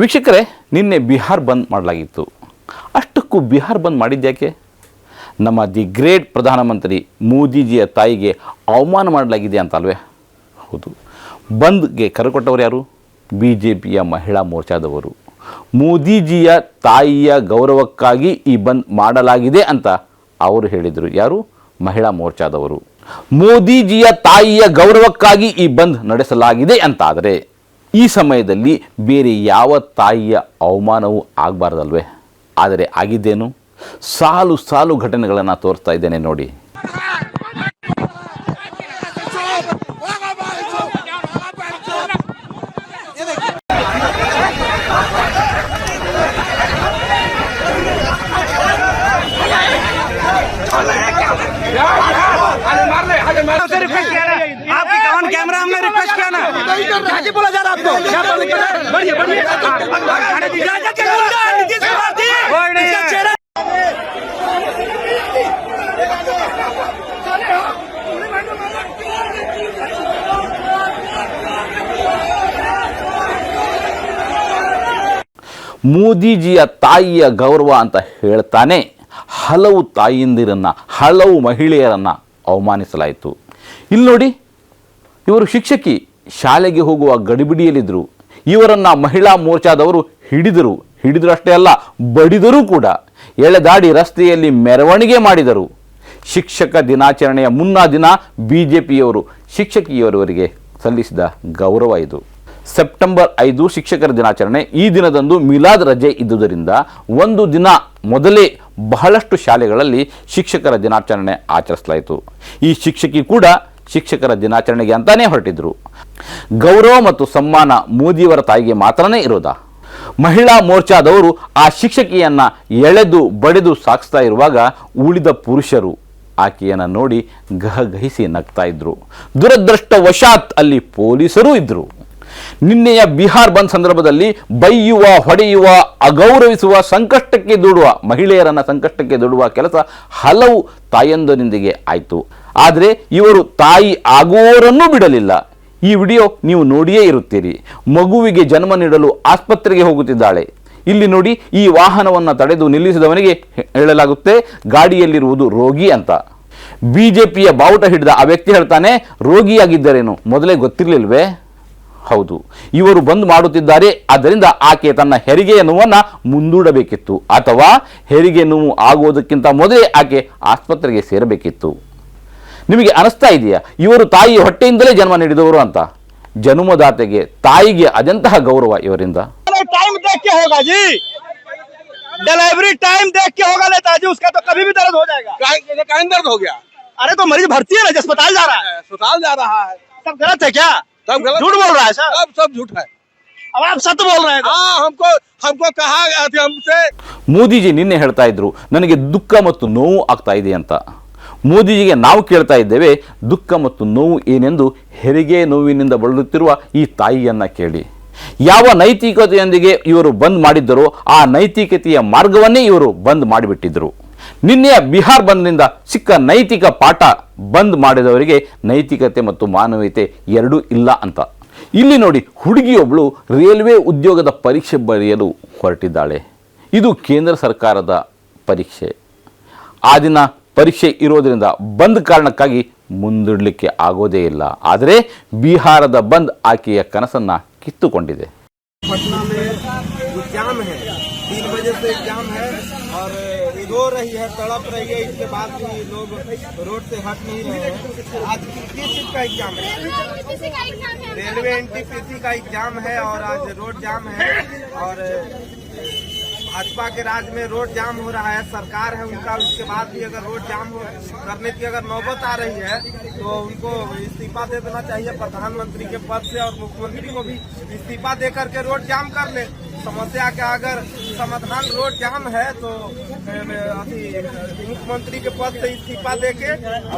ವೀಕ್ಷಕರೇ, ನಿನ್ನೆ ಬಿಹಾರ್ ಬಂದ್ ಮಾಡಲಾಗಿತ್ತು. ಅಷ್ಟಕ್ಕೂ ಬಿಹಾರ್ ಬಂದ್ ಮಾಡಿದ್ಯಾಕೆ ನಮ್ಮ ದಿ ಗ್ರೇಟ್ ಪ್ರಧಾನಮಂತ್ರಿ ಮೋದಿಜಿಯ ತಾಯಿಗೆ ಅವಮಾನ ಮಾಡಲಾಗಿದೆ ಅಂತ ಅಲ್ವೇ ಹೌದು. ಬಂದ್ಗೆ ಕರೆಕೊಟ್ಟವರು ಯಾರು? ಬಿ ಜೆ ಪಿಯ ಮಹಿಳಾ ಮೋರ್ಚಾದವರು. ಮೋದಿಜಿಯ ತಾಯಿಯ ಗೌರವಕ್ಕಾಗಿ ಈ ಬಂದ್ ಮಾಡಲಾಗಿದೆ ಅಂತ ಅವರು ಹೇಳಿದರು. ಯಾರು? ಮಹಿಳಾ ಮೋರ್ಚಾದವರು. ಮೋದಿಜಿಯ ತಾಯಿಯ ಗೌರವಕ್ಕಾಗಿ ಈ ಬಂದ್ ನಡೆಸಲಾಗಿದೆ ಅಂತಾದರೆ ಈ ಸಮಯದಲ್ಲಿ ಬೇರೆ ಯಾವ ತಾಯಿಯ ಅವಮಾನವೂ ಆಗಬಾರ್ದಲ್ವೇ ಆದರೆ ಆಗಿದ್ದೇನು ಸಾಲು ಸಾಲು ಘಟನೆಗಳನ್ನು ತೋರಿಸ್ತಾ ಇದ್ದೇನೆ ನೋಡಿ से रिक्वेस्ट किया ना आपकी कौन कैमरा हमने रिक्वेस्ट किया ना क्या जी बोला जा रहा है आपको क्या बोल बढ़िए बढ़िए आने दीजिए राजा के गुंडा नीतीश कुमार जी इसका चेहरा ಮೋದಿಜಿಯ ತಾಯಿಯ ಗೌರವ ಅಂತ ಹೇಳ್ತಾನೆ ಹಲವು ತಾಯಿಂದಿರನ್ನು ಹಲವು ಮಹಿಳೆಯರನ್ನು ಅವಮಾನಿಸಲಾಯಿತು ಇಲ್ಲಿ ನೋಡಿ ಇವರು ಶಿಕ್ಷಕಿ ಶಾಲೆಗೆ ಹೋಗುವ ಗಡಿಬಿಡಿಯಲ್ಲಿದ್ದರು. ಇವರನ್ನು ಮಹಿಳಾ ಮೋರ್ಚಾದವರು ಹಿಡಿದರು. ಹಿಡಿದರು ಅಷ್ಟೇ ಅಲ್ಲ, ಬಡಿದರೂ ಕೂಡ. ಎಳೆದಾಡಿ ರಸ್ತೆಯಲ್ಲಿ ಮೆರವಣಿಗೆ ಮಾಡಿದರು. ಶಿಕ್ಷಕ ದಿನಾಚರಣೆಯ ಮುನ್ನಾ ದಿನ ಬಿ ಜೆ ಪಿಯವರು ಶಿಕ್ಷಕಿಯವರವರಿಗೆ ಸಲ್ಲಿಸಿದ ಗೌರವ ಇದು. ಸೆಪ್ಟೆಂಬರ್ ಐದು ಶಿಕ್ಷಕರ ದಿನಾಚರಣೆ. ಈ ದಿನದಂದು ಮಿಲಾದ್ ರಜೆ ಇದ್ದುದರಿಂದ ಒಂದು ದಿನ ಮೊದಲೇ ಬಹಳಷ್ಟು ಶಾಲೆಗಳಲ್ಲಿ ಶಿಕ್ಷಕರ ದಿನಾಚರಣೆ ಆಚರಿಸಲಾಯಿತು. ಈ ಶಿಕ್ಷಕಿ ಕೂಡ ಶಿಕ್ಷಕರ ದಿನಾಚರಣೆಗೆ ಅಂತಾನೇ ಹೊರಟಿದ್ರು. ಗೌರವ ಮತ್ತು ಸಮ್ಮಾನ ಮೋದಿಯವರ ತಾಯಿಗೆ ಮಾತ್ರನೇ ಇರೋದಾ? ಮಹಿಳಾ ಮೋರ್ಚಾದವರು ಆ ಶಿಕ್ಷಕಿಯನ್ನ ಎಳೆದು ಬಡಿದು ಸಾಗಿಸ್ತಾ ಇರುವಾಗ ಉಳಿದ ಪುರುಷರು ಆಕೆಯನ್ನು ನೋಡಿ ಗಹಗಹಿಸಿ ನಗ್ತಾ ಇದ್ರು. ದುರದೃಷ್ಟವಶಾತ್ ಅಲ್ಲಿ ಪೊಲೀಸರೂ ಇದ್ರು. ನಿನ್ನೆಯ ಬಿಹಾರ್ ಬಂದ್ ಸಂದರ್ಭದಲ್ಲಿ ಬೈಯುವ, ಹೊಡೆಯುವ, ಅಗೌರವಿಸುವ, ಸಂಕಷ್ಟಕ್ಕೆ ದೂಡುವ, ಮಹಿಳೆಯರನ್ನ ಸಂಕಷ್ಟಕ್ಕೆ ದೂಡುವ ಕೆಲಸ ಹಲವು ತಾಯಂದರೊಂದಿಗೆ ಆಯಿತು. ಆದರೆ ಇವರು ತಾಯಿ ಆಗುವವರನ್ನೂ ಬಿಡಲಿಲ್ಲ. ಈ ವಿಡಿಯೋ ನೀವು ನೋಡಿಯೇ ಇರುತ್ತೀರಿ. ಮಗುವಿಗೆ ಜನ್ಮ ನೀಡಲು ಆಸ್ಪತ್ರೆಗೆ ಹೋಗುತ್ತಿದ್ದಾಳೆ. ಇಲ್ಲಿ ನೋಡಿ, ಈ ವಾಹನವನ್ನು ತಡೆದು ನಿಲ್ಲಿಸಿದವನಿಗೆ ಹೇಳಲಾಗುತ್ತೆ, ಗಾಡಿಯಲ್ಲಿರುವುದು ರೋಗಿ ಅಂತ. ಬಿಜೆಪಿಯ ಬಾವುಟ ಹಿಡಿದ ಆ ವ್ಯಕ್ತಿ ಹೇಳ್ತಾನೆ, ರೋಗಿಯಾಗಿದ್ದರೇನು? ಮೊದಲೇ ಗೊತ್ತಿರಲಿಲ್ವೇ? ಹೌದು. ಇವರು ಬಂದ್ ಮಾಡುತ್ತಿದ್ದಾರೆ, ಆದ್ದರಿಂದ ಆಕೆ ತನ್ನ ಹೆರಿಗೆಯ ನೋವನ್ನು ಮುಂದೂಡಬೇಕಿತ್ತು. ಅಥವಾ ಹೆರಿಗೆ ನೋವು ಆಗುವುದಕ್ಕಿಂತ ಮೊದಲೇ ಆಕೆ ಆಸ್ಪತ್ರೆಗೆ ಸೇರಬೇಕಿತ್ತು. ನಿಮಗೆ ಅನಿಸ್ತಾ ಇದೆಯಾ ಇವರು ತಾಯಿ ಹೊಟ್ಟೆಯಿಂದಲೇ ಜನ್ಮ ನೀಡಿದವರು ಅಂತ ಜನ್ಮದಾತೆಗೆ ತಾಯಿಗೆ ಅದೆಂತಹ ಗೌರವ ಇವರಿಂದ टाइम देख के होगा जी डिलीवरी टाइम देख के होगा नेताजी उसका तो कभी भी दर्द हो जाएगा काहे काहे दर्द हो गया अरे तो मरीज भर्ती है ना जो अस्पताल जा रहा है अस्पताल जा रहा है सब गलत है क्या सब गलत झूठ बोल रहा है सर सब सब झूठ है अब आप सत्य बोल रहे हैं तो। हाँ हमको हमको कहा गया था हमसे ಮೋದಿಜಿ ನಿನ್ನೆ ಹೇಳ್ತಾ ಇದ್ರು ನನಗೆ ದುಃಖ ಮತ್ತು ನೋವು ಆಗ್ತಾ ಇದೆ ಅಂತ ಮೋದಿಜಿಗೆ ನಾವು ಕೇಳ್ತಾ ಇದ್ದೇವೆ, ದುಃಖ ಮತ್ತು ನೋವು ಏನೆಂದು ಹೆರಿಗೆ ನೋವಿನಿಂದ ಬಳಲುತ್ತಿರುವ ಈ ತಾಯಿಯನ್ನು ಕೇಳಿ. ಯಾವ ನೈತಿಕತೆಯೊಂದಿಗೆ ಇವರು ಬಂದ್ ಮಾಡಿದ್ದರೋ ಆ ನೈತಿಕತೆಯ ಮಾರ್ಗವನ್ನೇ ಇವರು ಬಂದ್ ಮಾಡಿಬಿಟ್ಟಿದ್ದರು ನಿನ್ನೆಯ ಬಿಹಾರ್ ಬಂದ್ನಿಂದ ಸಿಕ್ಕ ನೈತಿಕ ಪಾಠ ಬಂದ್ ಮಾಡಿದವರಿಗೆ ನೈತಿಕತೆ ಮತ್ತು ಮಾನವೀಯತೆ ಎರಡೂ ಇಲ್ಲ ಅಂತ. ಇಲ್ಲಿ ನೋಡಿ ಹುಡುಗಿಯೊಬ್ಬಳು ರೈಲ್ವೆ ಉದ್ಯೋಗದ ಪರೀಕ್ಷೆ ಬರೆಯಲು ಹೊರಟಿದ್ದಾಳೆ. ಇದು ಕೇಂದ್ರ ಸರ್ಕಾರದ ಪರೀಕ್ಷೆ. ಆ ದಿನ ಪರೀಕ್ಷೆ ಇರೋದರಿಂದ ಬಂದ್ ಕಾರಣಕ್ಕಾಗಿ ಮುಂದೂಡಲಿಕ್ಕೆ ಆಗೋದೇ ಇಲ್ಲ ಆದರೆ ಬಿಹಾರದ ಬಂದ್ ಆಕೆಯ ಕನಸನ್ನು ಕಿತ್ತುಕೊಂಡಿದೆ पटना में जो जाम है तीन बजे से जाम है और रो रही है तड़प रही है इसके बाद भी लोग रोड से हट नहीं रहे हैं आज किस चीज का एग्जाम है रेलवे एनटीपीसी का एग्जाम है और आज रोड जाम है और भाजपा के राज में रोड जाम हो रहा है, सरकार है उनका, उसके बाद भी अगर रोड जाम हो, करने की अगर नौबत आ रही है तो उनको इस्तीफा दे देना चाहिए, प्रधानमंत्री के पद से और मुख्यमंत्री को भी इस्तीफा दे करके रोड जाम कर ले। समस्या का अगर समाधान रोड जाम है तो मुख्यमंत्री के पद से इस्तीफा दे के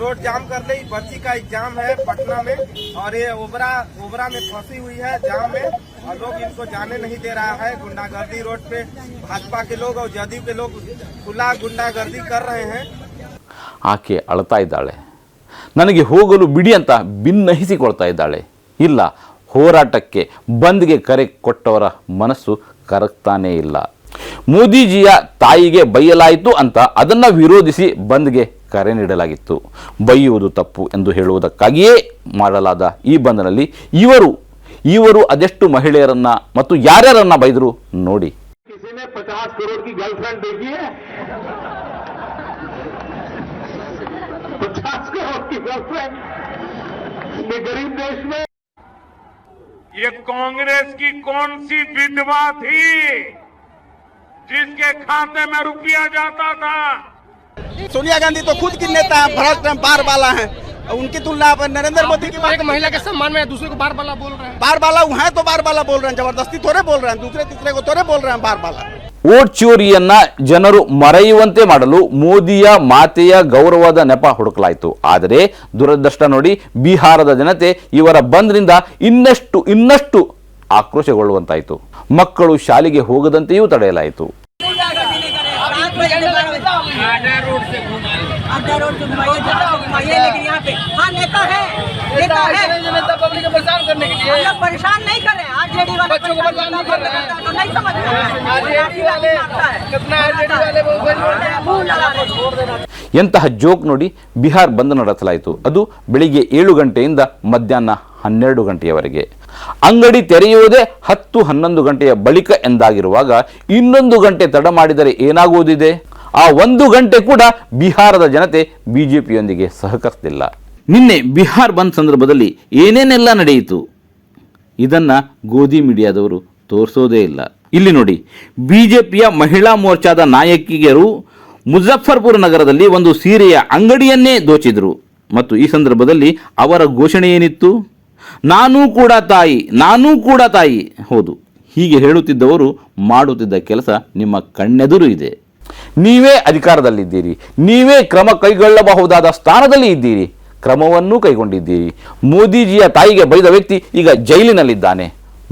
रोड जाम कर ले। बच्ची का एग्ज़ाम है पटना में, और ये ओबरा ओबरा में फंसी हुई है जाम में। और लोग इनको जाने नहीं दे रहा है गुंडागर्दी रोड पे भाजपा के लोग और जदयू के लोग खुला गुंडागर्दी कर रहे हैं ಆಕೆ ಅಳ್ತಾ ಇದ್ದಾಳೆ ನನಗೆ ಹೋಗಲು ಬಿಡಿ ಅಂತ ಭಿನ್ನಹಿಸಿಕೊಳ್ತಾ ಇದ್ದಾಳೆ ಇಲ್ಲ ಹೋರಾಟಕ್ಕೆ ಬಂದ್ಗೆ ಕರೆ ಕೊಟ್ಟವರ ಮನಸ್ಸು ಕರಗ್ತಾನೇ ಇಲ್ಲ ಮೋದಿಜಿಯ ತಾಯಿಗೆ ಬೈಯಲಾಯಿತು ಅಂತ ಅದನ್ನು ವಿರೋಧಿಸಿ ಬಂದ್ಗೆ ಕರೆ ನೀಡಲಾಗಿತ್ತು ಬೈಯುವುದು ತಪ್ಪು ಎಂದು ಹೇಳುವುದಕ್ಕಾಗಿಯೇ ಮಾಡಲಾದ ಈ ಬಂದ್ನಲ್ಲಿ ಇವರು ಇವರು ಅದೆಷ್ಟು ಮಹಿಳೆಯರನ್ನ ಮತ್ತು ಯಾರ್ಯಾರನ್ನ ಬೈದರು ನೋಡಿ किसी ने पचास करोड़ की गर्लफ्रेंड देखी है पचास करोड़ की गर्लफ्रेंड ये गरीब देश में ये कांग्रेस की कौन सी विधवा थी जिसके खाते में रुपया जाता था सोनिया गांधी तो खुद की नेता है भ्रष्ट हैं, बार बाला है उनकी तुलना आप नरेंद्र मोदी की एक महिला के सम्मान में दूसरे को बार बाला बोल रहे हैं बार बाला हैं तो बार बाला बोल रहे हैं जबरदस्ती थोड़े बोल रहे हैं दूसरे तीसरे को थोड़े बोल रहे हैं बार बाला ಓಟ್ ಚೋರಿಯನ್ನ ಜನರು ಮರೆಯುವಂತೆ ಮಾಡಲು ಮೋದಿಯ ಮಾತೆಯ ಗೌರವದ ನೆಪ ಹುಡುಕಲಾಯಿತು ಆದರೆ ದುರದೃಷ್ಟ ನೋಡಿ ಬಿಹಾರದ ಜನತೆ ಇವರ ಬಂದ್ನಿಂದ ಇನ್ನಷ್ಟು ಇನ್ನಷ್ಟು ಆಕ್ರೋಶಗೊಳ್ಳುವಂತಾಯಿತು ಮಕ್ಕಳು ಶಾಲೆಗೆ ಹೋಗದಂತೆಯೂ ತಡೆಯಲಾಯಿತು आधा रोड से घुमाइए जहाँ से घुमाइए लेकिन यहाँ पे हाँ नेता है नेता है नेता पब्लिक को परेशान करने के लिए हम लोग परेशान नहीं कर रहे हैं आरजेडी वाले बच्चों को बदनाम नहीं कर रहे हैं। तो नहीं समझ रहे हैं आरजेडी वाले कितना आरजेडी वाले वो मुंह लगा रहे हैं ಎಂತಹ ಜೋಕ್ ನೋಡಿ ಬಿಹಾರ್ ಬಂದ್ ನಡೆಸಲಾಯಿತು ಅದು ಬೆಳಿಗ್ಗೆ ಏಳು ಗಂಟೆಯಿಂದ ಮಧ್ಯಾಹ್ನ ಹನ್ನೆರಡು ಗಂಟೆಯವರೆಗೆ ಅಂಗಡಿ ತೆರೆಯುವುದೇ ಹತ್ತು ಹನ್ನೊಂದು ಗಂಟೆಯ ಬಳಿಕ ಎಂದಾಗಿರುವಾಗ ಇನ್ನೊಂದು ಗಂಟೆ ತಡ ಮಾಡಿದರೆ ಏನಾಗುವುದಿದೆ ಆ ಒಂದು ಗಂಟೆ ಕೂಡ ಬಿಹಾರದ ಜನತೆ ಬಿಜೆಪಿಯೊಂದಿಗೆ ಸಹಕರಿಸಲಿಲ್ಲ ನಿನ್ನೆ ಬಿಹಾರ್ ಬಂದ್ ಸಂದರ್ಭದಲ್ಲಿ ಏನೇನೆಲ್ಲ ನಡೆಯಿತು? ಇದನ್ನ ಗೋಧಿ ಮೀಡಿಯಾದವರು ತೋರಿಸೋದೇ ಇಲ್ಲ. ಇಲ್ಲಿ ನೋಡಿ, ಬಿಜೆಪಿಯ ಮಹಿಳಾ ಮೋರ್ಚಾದ ನಾಯಕಿಯರು ಮುಜಫರ್ಪುರ ನಗರದಲ್ಲಿ ಒಂದು ಸೀರೆಯ ಅಂಗಡಿಯನ್ನೇ ದೋಚಿದರು. ಮತ್ತು ಈ ಸಂದರ್ಭದಲ್ಲಿ ಅವರ ಘೋಷಣೆ ಏನಿತ್ತು? ನಾನೂ ಕೂಡ ತಾಯಿ, ನಾನೂ ಕೂಡ ತಾಯಿ. ಹೌದು, ಹೀಗೆ ಹೇಳುತ್ತಿದ್ದವರು ಮಾಡುತ್ತಿದ್ದ ಕೆಲಸ ನಿಮ್ಮ ಕಣ್ಣೆದುರು ಇದೆ. ನೀವೇ ಅಧಿಕಾರದಲ್ಲಿದ್ದೀರಿ. ನೀವೇ ಕ್ರಮ ಕೈಗೊಳ್ಳಬಹುದಾದ ಸ್ಥಾನದಲ್ಲಿ ಇದ್ದೀರಿ. ಕ್ರಮವನ್ನೂ ಕೈಗೊಂಡಿದ್ದೀರಿ. ಮೋದಿಜಿಯ ತಾಯಿಗೆ ಬೈದ ವ್ಯಕ್ತಿ ಈಗ ಜೈಲಿನಲ್ಲಿದ್ದಾನೆ.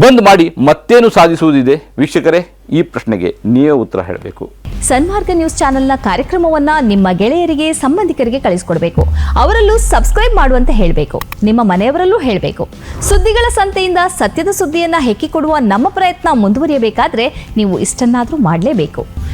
ಬಂದ್ ಮಾಡಿ ಮತ್ತೇನು ಸಾಧಿಸುವುದಿದೆ? ವೀಕ್ಷಕರೇ, ಈ ಪ್ರಶ್ನೆಗೆ ನೀವೇ ಉತ್ತರ ಹೇಳಬೇಕು. ಸನ್ಮಾರ್ಗ ನ್ಯೂಸ್ ಚಾನೆಲ್ನ ಕಾರ್ಯಕ್ರಮವನ್ನ ನಿಮ್ಮ ಗೆಳೆಯರಿಗೆ, ಸಂಬಂಧಿಕರಿಗೆ ಕಳಿಸ್ಕೊಡ್ಬೇಕು. ಅವರಲ್ಲೂ ಸಬ್ಸ್ಕ್ರೈಬ್ ಮಾಡುವಂತೆ ಹೇಳಬೇಕು. ನಿಮ್ಮ ಮನೆಯವರಲ್ಲೂ ಹೇಳಬೇಕು. ಸುದ್ದಿಗಳ ಸಂತೆಯಿಂದ ಸತ್ಯದ ಸುದ್ದಿಯನ್ನ ಹೆಕ್ಕಿಕೊಡುವ ನಮ್ಮ ಪ್ರಯತ್ನ ಮುಂದುವರಿಯಬೇಕಾದ್ರೆ ನೀವು ಇಷ್ಟನ್ನಾದರೂ ಮಾಡಲೇಬೇಕು.